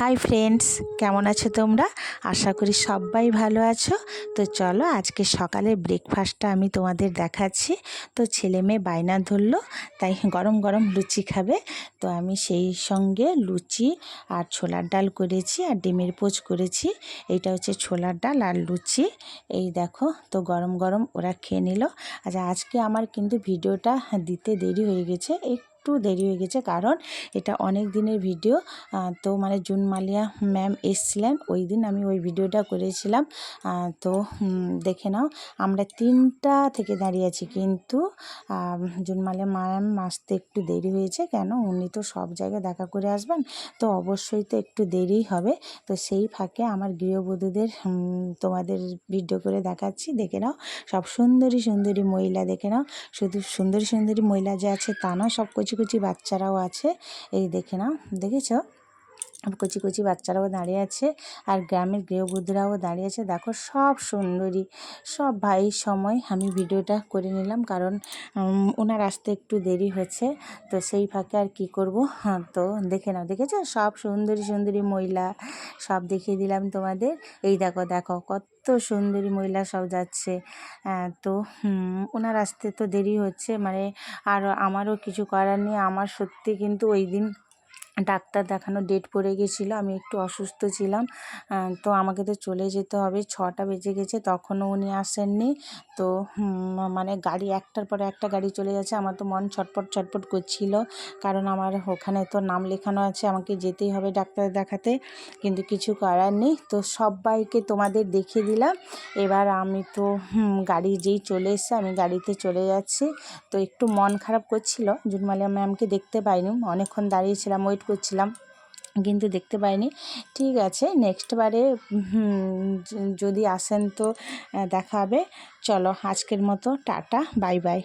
Hi friends কেমন আছো তোমরা? আশা করি সবাই ভালো আছো। তো চলো আজকে সকালের ব্রেকফাস্টটা আমি তোমাদের দেখাচ্ছি। তো ছেলে মেয়ে বায়না ধরলো, তাই গরম গরম লুচি খাবে। তো আমি সেই সঙ্গে লুচি আর ছোলার ডাল করেছি আর ডিমের পোচ করেছি। এইটা হচ্ছে ছোলার ডাল আর লুচি। এই দেখো, তো গরম গরম ওরা খেয়ে নিল। আচ্ছা আজকে আমার কিন্তু ভিডিওটা দিতে দেরি হয়ে গেছে। একটু দেরি হয়ে গেছে কারণ এটা অনেক দিনের ভিডিও। তো মানে জুন মালিয়া ম্যাম এসছিলেন, ওই দিন আমি ওই ভিডিওটা করেছিলাম। তো দেখে নাও, আমরা তিনটা থেকে দাঁড়িয়ে আছি কিন্তু জুন মালিয়া ম্যাম আসতে একটু দেরি হয়েছে কেন? উনি তো সব জায়গায় দেখা করে আসবেন, তো অবশ্যই তো একটু দেরিই হবে। তো সেই ফাঁকে আমার গৃহবধূদের তোমাদের ভিডিও করে দেখাচ্ছি, দেখে নাও, সব সুন্দরী সুন্দরী মহিলা দেখে নাও। শুধু সুন্দরী সুন্দরী মহিলা যে আছে তা না সব কচি কচি বাচ্চারাও আছে। এই দেখে নাও দেখেছ? কচি কচি বাচ্চারাও দাঁড়িয়ে আছে আর গ্রামের গৃহবধূরাও দাঁড়িয়ে আছে। দেখো সব সুন্দরী, সব ভাইয়ের সময় আমি ভিডিওটা করে নিলাম কারণ ওনার আসতে একটু দেরি হচ্ছে, তো সেই ফাঁকে আর কি করব? হ্যাঁ তো দেখে নাও, দেখেছ? সব সুন্দরী সুন্দরী মহিলা সব দেখিয়ে দিলাম তোমাদের। এই দেখো দেখো কত সুন্দরী মহিলা সব যাচ্ছে। তো ওনার আসতে তো দেরি হচ্ছে মানে আর আমারও কিছু করার নেই। আমার সত্যি কিন্তু ওই দিন ডাক্তার দেখানো ডেট পড়ে গেছিল আমি একটু অসুস্থ ছিলাম। তো আমাকে তো চলে যেতে হবে, ছটা বেজে গেছে, তখনও উনি আসেননি। তো মানে গাড়ি একটার পরে একটা গাড়ি চলে যাচ্ছে, আমার তো মন ছটপট ছটপট করছিল। কারণ আমার ওখানে তো নাম লেখানো আছে, আমাকে যেতেই হবে ডাক্তার দেখাতে, কিন্তু কিছু করার নেই। তো সবাইকে তোমাদের দেখিয়ে দিলাম। এবার আমি তো গাড়ি যেই চলে এসছে, আমি গাড়িতে চলে যাচ্ছি। তো একটু মন খারাপ করছিল, জুনমালিয়া ম্যামকে দেখতে পাইনি। অনেকক্ষণ দাঁড়িয়েছিলাম ওয়েট করছিলাম, কিন্তু দেখতে পাইনি। ঠিক আছে নেক্সট বারে যদি আসেন তো দেখা হবে। চলো, আজকের মতো, টাটা, বাই বাই।